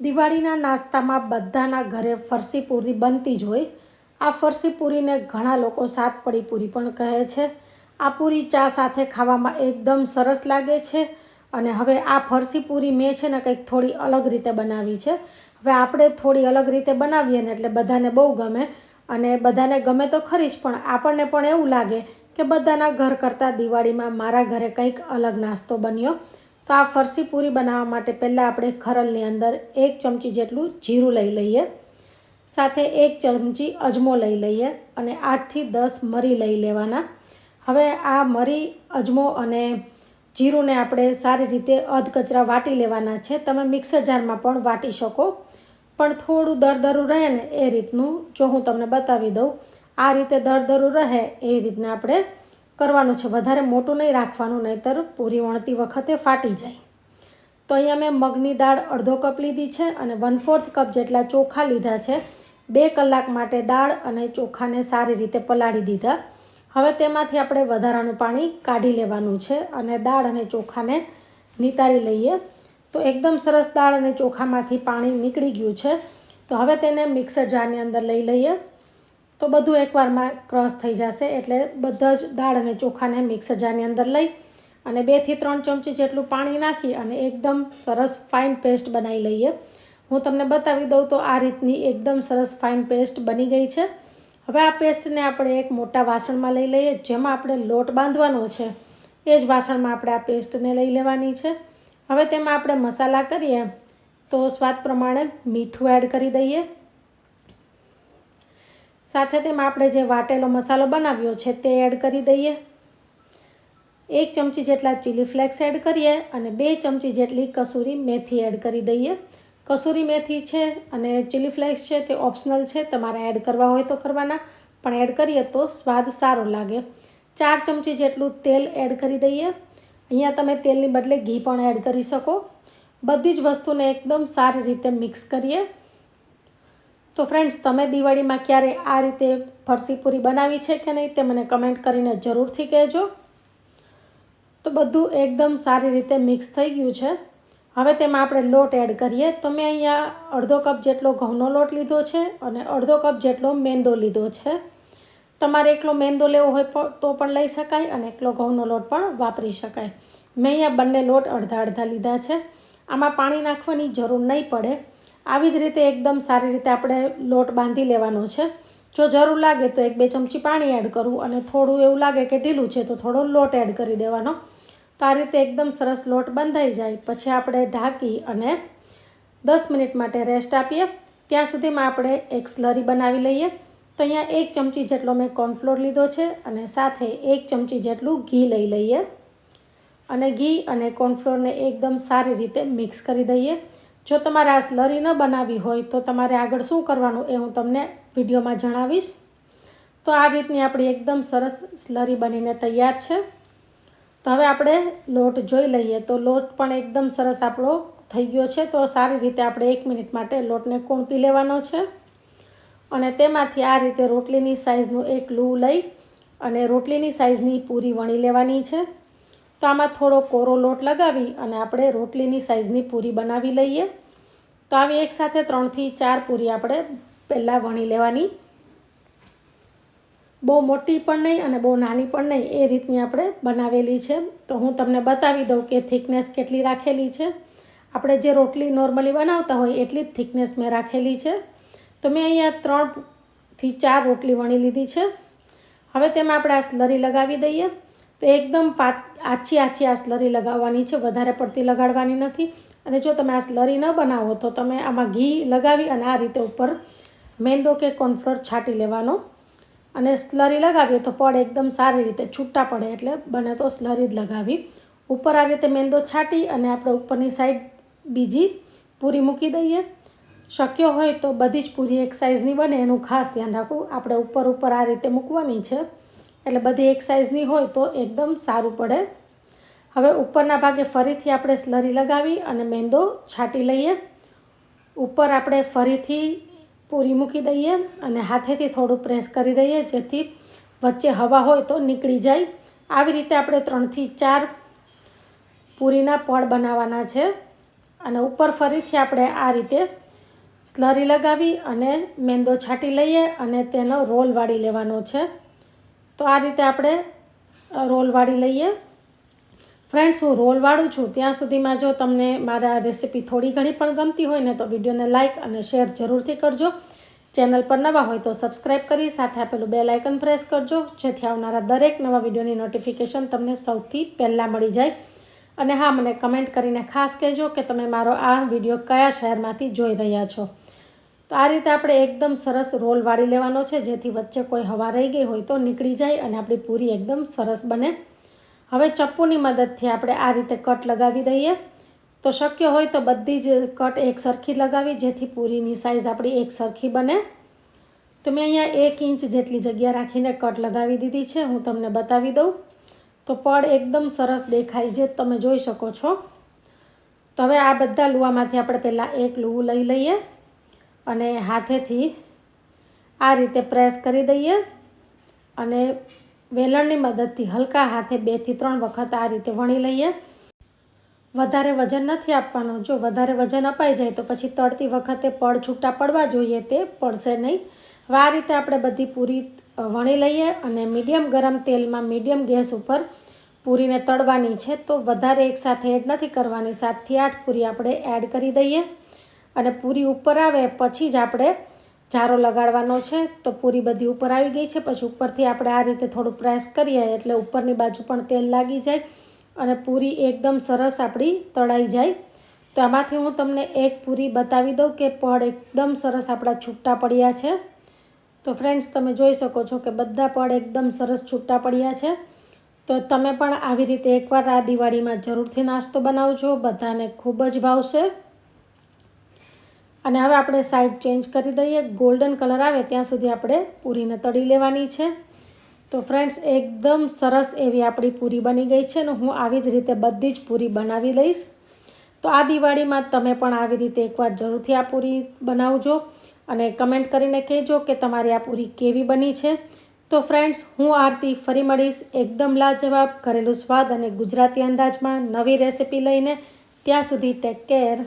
દિવાળીના નાસ્તામાં બધાના ઘરે ફરસી પૂરી બનતી જ હોય. આ ફરસી પૂરીને ઘણા લોકો સાત પડી પૂરી પણ કહે છે. આ પૂરી ચા સાથે ખાવામાં એકદમ સરસ લાગે છે અને હવે આ ફરસી પૂરી મેં છે ને કંઈક થોડી અલગ રીતે બનાવી છે. હવે આપણે થોડી અલગ રીતે બનાવીએ ને એટલે બધાને બહુ ગમે અને બધાને ગમે તો ખરી જ, પણ આપણને પણ એવું લાગે કે બધાના ઘર કરતાં દિવાળીમાં મારા ઘરે કંઈક અલગ નાસ્તો બન્યો. તો આ ફરસી પૂરી બનાવવા માટે પહેલાં આપણે ખરલની અંદર એક ચમચી જેટલું જીરું લઈ લઈએ. સાથે એક ચમચી અજમો લઈ લઈએ અને આઠથી દસ મરી લઈ લેવાના. હવે આ મરી, અજમો અને જીરુંને આપણે સારી રીતે અધકચરા વાટી લેવાના છે. તમે મિક્સર જારમાં પણ વાટી શકો. પણ થોડું દરદરું રહે ને એ રીતનું જો હું તમને બતાવી દઉં. આ રીતે દરદરું રહે એ રીતના આપણે કરવાનું છે. વધારે મોટું નહીં રાખવાનું, નહીંતર પૂરી વણતી વખતે ફાટી જાય. તો અહીંયા મેં મગની દાળ અડધો કપ લીધી છે અને વન ફોર્થ કપ જેટલા ચોખા લીધા છે, બે કલાક માટે દાળ અને ચોખાને સારી રીતે પલાળી દીધા. હવે તેમાંથી આપણે વધારાનું પાણી કાઢી લેવાનું છે અને દાળ અને ચોખાને નિતારી લઈએ. તો એકદમ સરસ દાળ અને ચોખામાંથી પાણી નીકળી ગયું છે. તો હવે તેને મિક્સર જારની અંદર લઈ લઈએ. તો બધું એકવારમાં ક્રશ થઈ જશે એટલે બધા જ દાળ અને ચોખાને મિક્સર જારની અંદર લઈ અને બેથી ત્રણ ચમચી જેટલું પાણી નાખી અને એકદમ સરસ ફાઇન પેસ્ટ બનાવી લઈએ. હું તમને બતાવી દઉં તો આ રીતની એકદમ સરસ ફાઇન પેસ્ટ બની ગઈ છે. હવે આ પેસ્ટને આપણે એક મોટા વાસણમાં લઈ લઈએ, જેમાં આપણે લોટ બાંધવાનો છે. એ જ વાસણમાં આપણે આ પેસ્ટને લઈ લેવાની છે. હવે તેમાં આપણે મસાલા કરીએ, તો સ્વાદ પ્રમાણે મીઠું એડ કરી દઈએ. સાથે તેમાં આપણે જે વાટેલો મસાલો બનાવ્યો છે તે એડ કરી દઈએ. એક ચમચી જેટલા ચીલી ફ્લેક્સ એડ કરીએ અને બે ચમચી જેટલી કસૂરી મેથી એડ કરી દઈએ. કસૂરી મેથી છે અને ચીલી ફ્લેક્સ છે તે ઓપ્શનલ છે, તમારે એડ કરવા હોય તો કરવાના, પણ એડ કરીએ તો સ્વાદ સારો લાગે. ચાર ચમચી જેટલું તેલ એડ કરી દઈએ. અહીંયા તમે તેલની બદલે ઘી પણ એડ કરી શકો. બધી જ વસ્તુને એકદમ સારી રીતે મિક્સ કરીએ. તો ફ્રેન્ડ્સ તમે દિવાળીમાં ક્યારે આ રીતે ફરસી બનાવી છે કે નહીં તે મને કમેન્ટ કરીને જરૂરથી કહેજો. તો બધું એકદમ સારી રીતે મિક્સ થઈ ગયું છે. હવે તેમાં આપણે લોટ એડ કરીએ. તો મેં અહીંયા અડધો કપ જેટલો ઘઉંનો લોટ લીધો છે અને અડધો કપ જેટલો મેંદો લીધો છે. તમારે એકલો મેંદો લેવો હોય તો પણ લઈ શકાય અને એકલો ઘઉંનો લોટ પણ વાપરી શકાય. મેં અહીંયા બંને લોટ અડધા અડધા લીધા છે. આમાં પાણી નાખવાની જરૂર નહીં પડે. આવી જ રીતે એકદમ સારી રીતે આપણે લોટ બાંધી લેવાનો છે. જો જરૂર લાગે તો એક બે ચમચી પાણી એડ કરવું અને થોડું એવું લાગે કે ઢીલું છે તો થોડો લોટ એડ કરી દેવાનો. તો આ રીતે એકદમ સરસ લોટ બંધાઈ જાય. પછી આપણે ઢાંકી અને દસ મિનિટ માટે રેસ્ટ આપીએ. ત્યાં સુધીમાં આપણે એક સ્લરી બનાવી લઈએ. તો અહીંયા એક ચમચી જેટલો મેં કોર્નફ્લોર લીધો છે અને સાથે એક ચમચી જેટલું ઘી લઈ લઈએ. અને ઘી અને કોર્નફ્લોરને એકદમ સારી રીતે મિક્સ કરી દઈએ. જો તમારે આ સ્લરી ન બનાવવી હોય તો તમારે આગળ શું કરવાનું એ હું તમને વિડીયોમાં જણાવીશ. તો આ રીતની આપણી એકદમ સરસ સ્લરી બનીને તૈયાર છે. તો હવે આપણે લોટ જોઈ લઈએ. તો લોટ પણ એકદમ સરસ આપણો થઈ ગયો છે. તો સારી રીતે આપણે એક મિનિટ માટે લોટને કોણપી લેવાનો છે. અને તેમાંથી આ રીતે રોટલીની સાઇઝનું એક લૂ લઈ અને રોટલીની સાઇઝની પૂરી વણી લેવાની છે. તો આમાં થોડો કોરો લોટ લગાવી અને આપણે રોટલીની સાઇઝની પૂરી બનાવી લઈએ. તો આવી એકસાથે ત્રણથી ચાર પૂરી આપણે પહેલાં વણી લેવાની. બહુ મોટી પણ નહીં અને બહુ નાની પણ નહીં, એ રીતની આપણે બનાવેલી છે. તો હું તમને બતાવી દઉં કે થિકનેસ કેટલી રાખેલી છે. આપણે જે રોટલી નોર્મલી બનાવતા હોય એટલી જ થિકનેસ મેં રાખેલી છે. તો મેં અહીંયા ત્રણથી ચાર રોટલી વણી લીધી છે. હવે તેમાં આપણે આ સ્લરી લગાવી દઈએ. તો એકદમ આછી આછી આ સ્લરી લગાવવાની છે, વધારે પડતી લગાડવાની નથી. અને જો તમે આ સ્લરી ન બનાવો તો તમે આમાં ઘી લગાવી અને આ રીતે ઉપર મેંદો કે કોર્નફ્લોર છાંટી લેવાનો. અને સ્લરી લગાવીએ તો પડ એકદમ સારી રીતે છૂટા પડે એટલે બને તો સ્લરી જ લગાવી. ઉપર આ રીતે મેંદો છાંટી અને આપણે ઉપરની સાઈડ બીજી પૂરી મૂકી દઈએ. શક્ય હોય તો બધી જ પૂરી એક સાઇઝની બને, એનું ખાસ ધ્યાન રાખવું. આપણે ઉપર ઉપર આ રીતે મૂકવાની છે. એટલે બધી એક સાઇઝની હોય તો એકદમ સારું પડે. હવે ઉપરના ભાગે ફરીથી આપણે સ્લરી લગાવી અને મેંદો છાંટી લઈએ. ઉપર આપણે ફરીથી પૂરી મૂકી દઈએ અને હાથેથી થોડું પ્રેસ કરી દઈએ જેથી વચ્ચે હવા હોય તો નીકળી જાય. આવી રીતે આપણે ત્રણથી ચાર પૂરીના પડ બનાવવાના છે. અને ઉપર ફરીથી આપણે આ રીતે સ્લરી લગાવી અને મેંદો છાંટી લઈએ અને તેનો રોલ વાળી લેવાનો છે. તો આ રીતે આપણે રોલવાળી લઈએ. ફ્રેન્ડ્સ, હું રોલ વાળું છું. ત્યાં સુધીમાં જો તમને મારા રેસીપી થોડી ઘણી પણ ગમતી હોય ને, તો વિડીયોને લાઇક અને શેર જરૂરથી કરજો. ચેનલ પર નવા હોય તો સબસ્ક્રાઈબ કરી, સાથે આપેલું બે લાઇકન પ્રેસ કરજો, જેથી આવનારા દરેક નવા વિડીયોની નોટિફિકેશન તમને સૌથી પહેલાં મળી જાય. અને હા, મને કમેન્ટ કરીને ખાસ કહેજો કે તમે મારો આ વીડિયો કયા શહેરમાંથી જોઈ રહ્યા છો. તો આ રીતે આપણે એકદમ સરસ રોલ વાળી લેવાનો છે. જેથી વચ્ચે કોઈ હવા રહી ગઈ હોય તો નીકળી જાય અને આપણી પૂરી એકદમ સરસ બને. હવે ચપ્પુની મદદથી આપણે આ રીતે કટ લગાવી દઈએ. તો શક્ય હોય તો બધી જ કટ એક સરખી લગાવી, જેથી પૂરીની સાઇઝ આપણી એક સરખી બને. તો મેં અહીંયા એક ઇંચ જેટલી જગ્યા રાખીને કટ લગાવી દીધી છે. હું તમને બતાવી દઉં. તો પડ એકદમ સરસ દેખાય છે. તમે જોઈ શકો છો. તો હવે આ બધા લુવામાંથી આપણે પહેલાં એક લુવું લઈ લઈએ. અને હાથેથી આ રીતે પ્રેસ કરી દઈએ અને વેલણની મદદથી હલકા હાથે બેથી ત્રણ વખત આ રીતે વણી લઈએ. વધારે વજન નથી આપવાનું. જો વધારે વજન અપાઈ જાય તો પછી તળતી વખતે પડ છૂટા પડવા જોઈએ તે પડશે નહીં. હવે આ રીતે આપણે બધી પૂરી વણી લઈએ અને મીડિયમ ગરમ તેલમાં મીડિયમ ગેસ ઉપર પૂરીને તળવાની છે તો વધારે એકસાથે એડ નથી કરવાની. સાતથી આઠ પૂરી આપણે એડ કરી દઈએ. અને પૂરી ઉપર આવે પછી જ આપણે જારો લગાડવાનો છે, તો પૂરી બધી ઉપર આવી ગઈ છે. પછી ઉપરથી આપણે આ રીતે થોડું પ્રેસ કરીએ, એટલે ઉપરની બાજુ પણ તેલ લાગી જાય અને પૂરી એકદમ સરસ આપણી તળાઈ જાય. તો આમાંથી હું તમને એક પૂરી બતાવી દઉં કે પડ એકદમ સરસ આપણા છૂટા પડ્યા છે. તો ફ્રેન્ડ્સ, તમે જોઈ શકો છો કે બધા પડ એકદમ સરસ છૂટા પડ્યા છે. તો તમે પણ આવી રીતે એકવાર આ દિવાળીમાં જરૂરથી નાસ્તો બનાવજો. બધાને ખૂબ જ ભાવશે. અને હવે આપણે સાઈડ ચેન્જ કરી દઈએ. ગોલ્ડન કલર આવે ત્યાં સુધી આપણે પૂરીને તળી લેવાની છે. તો ફ્રેન્ડ્સ એકદમ સરસ એવી આપણી પૂરી બની ગઈ છે ને હું આવી જ રીતે બધી જ પૂરી બનાવી લઈશ. તો આ દિવાળીમાં તમે પણ આવી રીતે એકવાર જરૂરથી આ પૂરી બનાવજો અને કમેન્ટ કરીને કહેજો કે તમારી આ પૂરી કેવી બની છે. તો ફ્રેન્ડ્સ હું આરતી ફરી મળીશ એકદમ લાજવાબ ઘરેલું સ્વાદ અને ગુજરાતી અંદાજમાં નવી રેસિપી લઈને. ત્યાં સુધી ટેક કેર